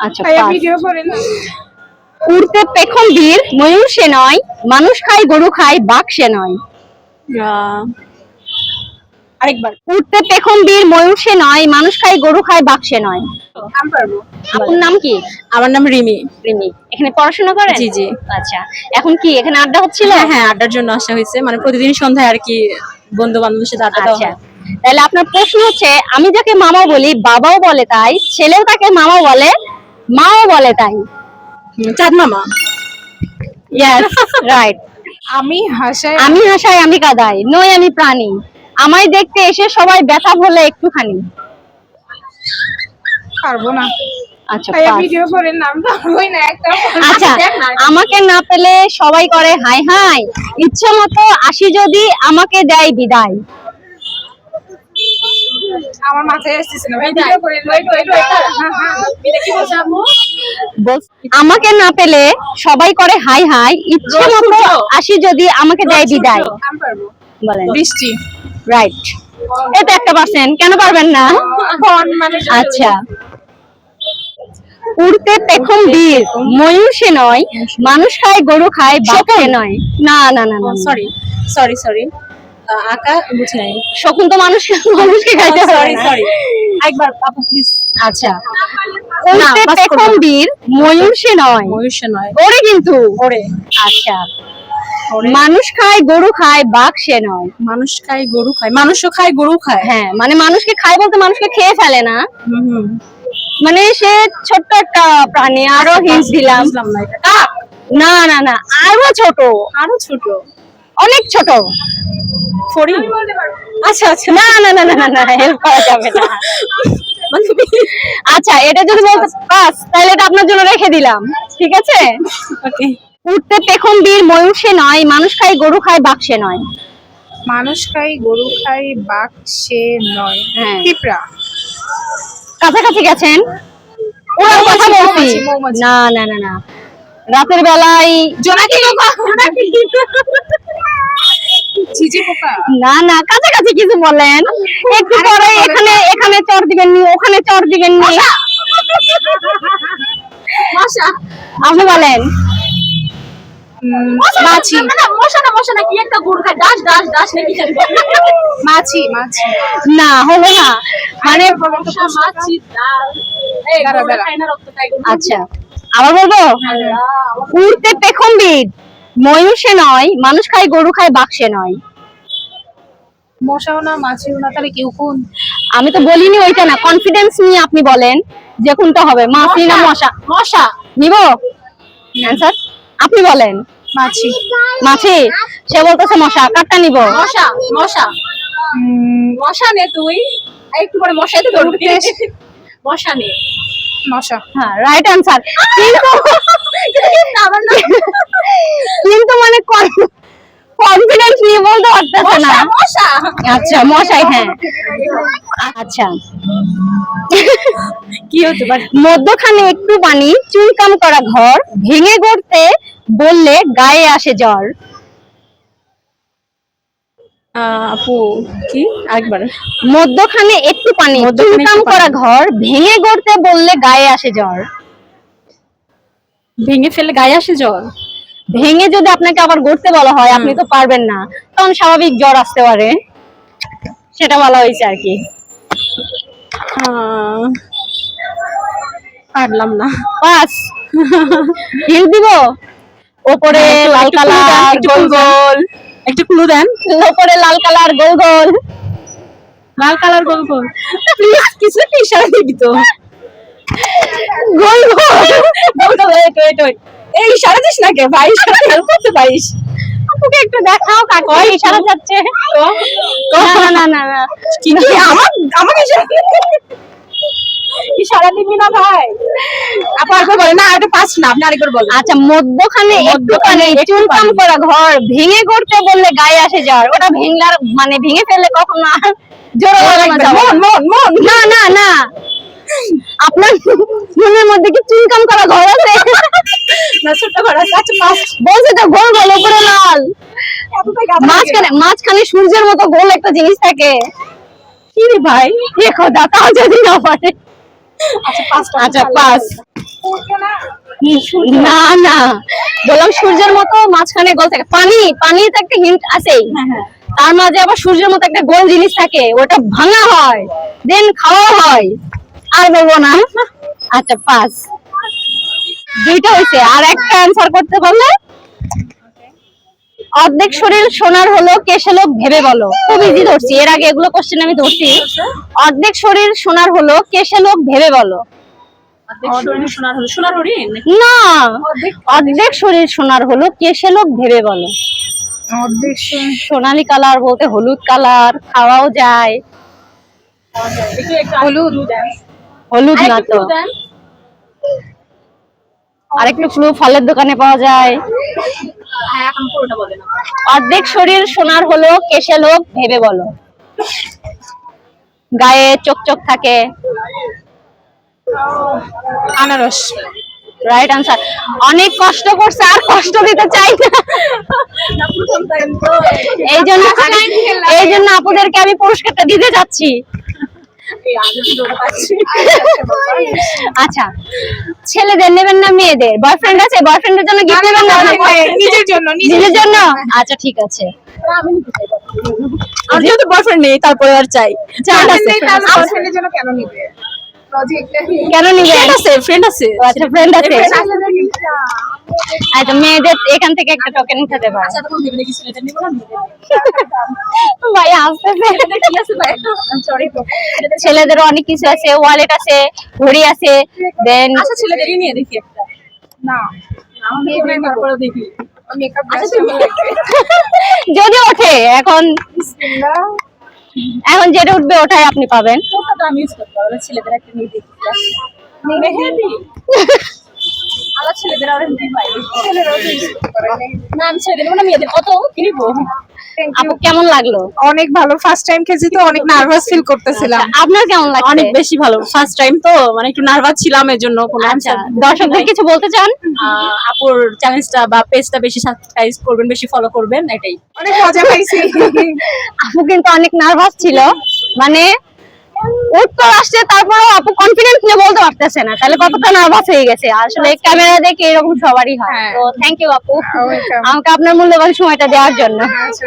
আচ্ছা উড়তে পেখম বীর ময়ূর সে নয় মানুষ খায় গরু খায় বাঘ সে নয়। আরেকবার। উড়তে পেখম বীর ময়ূর সে নয় মানুষ খায় গরু খায় বাঘ সে নয়। আপনার নাম কি? আমার নাম রিমি। রিমি। এখানে পড়াশোনা করেন? জি, জি। আচ্ছা এখন কি এখানে আড্ডা হচ্ছিল? হ্যাঁ হ্যাঁ আড্ডার জন্য আসা হয়েছে। মানে প্রতিদিন সন্ধ্যায় আর কি বন্ধু বান্ধবের সাথে আড্ডা দেওয়া আচ্ছা হয়। তাহলে আপনার প্রশ্ন হচ্ছে আমি যাকে মামা বলি বাবাও বলে তাই ছেলেও তাকে মামা বলে মাও বলে তাই। চাঁদ মামা ইয়েস রাইট আমি হাসায় আমি হাসাই আমি কাদাই নই আমি প্রাণী। আমায় দেখতে এসে সবাই ব্যথা বলে একটুখানি। পারব না। আচ্ছা ভিডিও করেন না একটা। আচ্ছা আমাকে না পেলে সবাই করে হাই হাই ইচ্ছে মতো আসি যদি আমাকে দেয় বিদায়। আমার মাথায় আসতেছে না। ভিডিও করেন ওয়েট ওয়েট ওয়েট কি বলছো আমাকে না পেলে সবাই করে হাই হাই। ইচ্ছে মতো আসি যদি আমাকে দেয় বিদায়। বলেন। বৃষ্টি। রাইট এটা একটা পার্সেন্ট কেন পারবেন না? মানে আচ্ছা। উড়তে পেখম বীর। ময়ূর সে নয়। মানুষ খায় গরু খায় বাঘ নয়। না না না না সরি সরি সরি আঁকা বুঝি নাই শকুন তো মানুষ মানুষকে খাইতে সরি সরি একবার আপু প্লিজ আচ্ছা। না, উড়তে pass করব পেখম বীর ময়ূর সে নয়। নয়। ওরে কিন্তু। ওরে। আচ্ছা। মানুষ খায় গরু খায় বাঘ সে নয়। মানুষ খায় গরু খায় মানুষও খায় গরু খায়। হ্যাঁ মানে মানুষকে খায় বলতে মানুষকে খেয়ে ফেলে না। হুম হুম। মানে সে ছোট্ট একটা প্রাণী আরও হিন্স দিলাম। না না না আরও ছোট। আরও ছোট। অনেক ছোট। ফড়িং? আচ্ছা আচ্ছা। না না না না না হেল্প করা যাবে না। আচ্ছা এটা যদি বলতে পাস তাহলে এটা আপনার জন্য রেখে দিলাম। ঠিক আছে? ওকে। উঠতে পেখম বীর ময়ূর সে নয় মানুষ খায় গরু খায় বাঘ সে নয়। মানুষ খাই গরু খাই বাঘ সে নয়। হ্যাঁ। পিঁপড়া। কাছাকাছি গেছেন? ওরা কথা বলছি। না না না না। রাতের বেলায় জোনাকি। না না কাছাকাছি কিছু বলেন। একটু পরে এখানে এখানে চর দিবেন নি ওখানে চর দিবেন নি। আপনি বলেন। উম, মাছি। মশা না মশা না কি একটা গরু খায়। দাস দাস দাস নাকি মাছি মাছি। না মানে মাছি। আচ্ছা। আবার বলব? উড়তে পেখম ময়ূর সে নয় মানুষ খায় গরু খায় বাক্সে নয়। মশাও না মাছিও না তাহলে কেউ কোন? আমি তো বলিনি ওইটা না কনফিডেন্স নিয়ে আপনি বলেন যে কোনটা হবে। মাছি না মশা মশা? নিব? অ্যান্সার আপনি বলেন। মাছি। মাছি? সে বলতেছে মশা কাটটা নিব? মশা মশা। মশা নে তুই। একটু পরে মশাই তো ধরবি মশা নে। মশা হ্যাঁ রাইট অ্যান্সার কিন্তু কিন্তু মানে কনফিডেন্স নিয়ে বলতে পারতেছে না। আচ্ছা মশাই হ্যাঁ। আচ্ছা। কি হতে পারে? মধ্যখানে একটু পানি চুলকাম করা ঘর ভেঙে গড়তে বললে গায়ে আসে জ্বর। আপু কি? আরেকবার। মধ্যখানে একটু পানি চুলকাম করা ঘর ভেঙে গড়তে বললে গায়ে আসে জ্বর। ভেঙে ফেলে গায়ে আসে জ্বর? ভেঙে যদি আপনাকে আবার গড়তে বলা হয় আপনি তো পারবেন না। তখন স্বাভাবিক জ্বর আসতে পারে। সেটা বলা হয়েছে আর কি। পারলাম না। পাস হিল দিব? ওপরে হ্যাঁ, লাল কালার গোল গোল। একটু ক্লু দেন। ওপরে লাল কালার গোল গোল লাল কালার গোল গোল প্লিজ কিছু একটা ইশারা দিবি তো গোল গোল গোল গোল wait, wait. এই ইশারা দিস না কে? ভাই ইশারা হেল্প করতে পারিস। আপুকে একটু দেখাও কাকে ইশারা যাচ্ছে। না না না না না। কি কি আমার আমাকে ইশারা দিবি না ভাই আপু আরেকবার বলেন। না পাস না আপনি আরেকবার বলেন। আচ্ছা মধ্যখানে মধ্যখানে একটুখানি একটু চুলকাম করা ঘর ভেঙে গড়তে বললে গায়ে আসে জ্বর। ওটা ভেঙলার মানে ভেঙে ফেললে কখন আর জোরে মন না। মন মন না না না। আপনার মনের মধ্যে কি চুলকাম করা ঘর আছে? না ছোট ঘর আছে আচ্ছা পাস বলছে তো গোল গোল উপরে লাল। মাঝখানে মাঝখানে সূর্যের মতো গোল একটা জিনিস থাকে। কি রে ভাই? দেখো খোদা তাও যদি না পারে আচ্ছা আচ্ছা পাস না? না বললাম সূর্যের মতো মাঝখানে গোল থাকে। পানি পানির তো একটা হিন্ট আছেই। তার মাঝে আবার সূর্যের মতো একটা গোল জিনিস থাকে ওটা ভাঙা হয় দেন খাওয়া হয়। আর বলব না। আচ্ছা পাস দুইটা হয়েছে। আর একটা অ্যান্সার করতে পারলে? অর্ধেক শরীর সোনার হলো কেশে লোক ভেবে বলো। খুব ইজি ধরছি। এর আগে এগুলো কোশ্চেন আমি ধরছি। অর্ধেক শরীর সোনার হলো কেশে লোক ভেবে বলো। হলো। না! অর্ধেক শরীর সোনার হলো কেশে লোক ভেবে বলো। অর্ধেক সোনালী কালার বলতে হলুদ কালার খাওয়াও যায়। হলুদ হলুদ না তো। আরেকটু ক্লু ফলের দোকানে পাওয়া যায়। হ্যাঁ অর্ধেক শরীর সোনার হলো কেশে লোক ভেবে বলো। গায়ে চোখ চোখ থাকে। আনারস। রাইট আনসার অনেক কষ্ট করছে আর কষ্ট দিতে চাই না। এই জন্য এই জন্য আপুদেরকে আমি পুরস্কারটা দিতে যাচ্ছি। আচ্ছা ছেলেদের নেবেন না মেয়েদের? বয়ফ্রেন্ড আছে? বয়ফ্রেন্ডের জন্য গিফট নেবেন না নিজের জন্য নিজের জন্য। আচ্ছা ঠিক আছে। আর যেহেতু বয়ফ্রেন্ড নেই তারপরে আর চাই। হাজবেন্ডের জন্য কেন নিবে? কেন নিবেন আছে ফ্রেন্ড আছে। ও আচ্ছা ফ্রেন্ড আছে। আচ্ছা মেয়েদের এখান থেকে একটা টোকেন উঠাতে পারে ভাই আসতেছে। ছেলেদের অনেক কিছু আছে ওয়ালেট আছে ঘড়ি আছে দেন আচ্ছা ছেলেদেরই নিয়ে দেখি একটা। না আচ্ছা যদি ওঠে এখন এখন যেটা উঠবে ওটাই আপনি পাবেন। ছেলেদের একটা মেহেদি আমার ছেলেদের আর না আমি ছেলেদের মানে মেয়েদের কত কিনবো আপু কেমন লাগল? অনেক ভালো। ফার্স্ট টাইম খেয়েছি তো অনেক নার্ভাস ফিল করতেছিলাম। আপনার কেমন লাগছে? অনেক বেশি ভালো। ফার্স্ট টাইম তো মানে একটু নার্ভাস ছিলাম এর জন্য কোনো আচ্ছা দর্শকদের কিছু বলতে চান? আহ, আপুর চ্যালেঞ্জটা বা পেজটা বেশি সাবস্ক্রাইব করবেন বেশি ফলো করবেন এটাই। অনেক মজা পাইছি। আপু কিন্তু অনেক নার্ভাস ছিল। মানে উত্তর আসছে তারপরে আপু কনফিডেন্স নিয়ে বলতে পারতেছে না। তাহলে কতটা নার্ভাস হয়ে গেছে? আসলে ক্যামেরা দেখে এরকম সবারই হয়। হ্যাঁ। তো থ্যাংক ইউ আপু। আমাকে আপনার মূল্যবান সময়টা দেওয়ার জন্য। আচ্ছা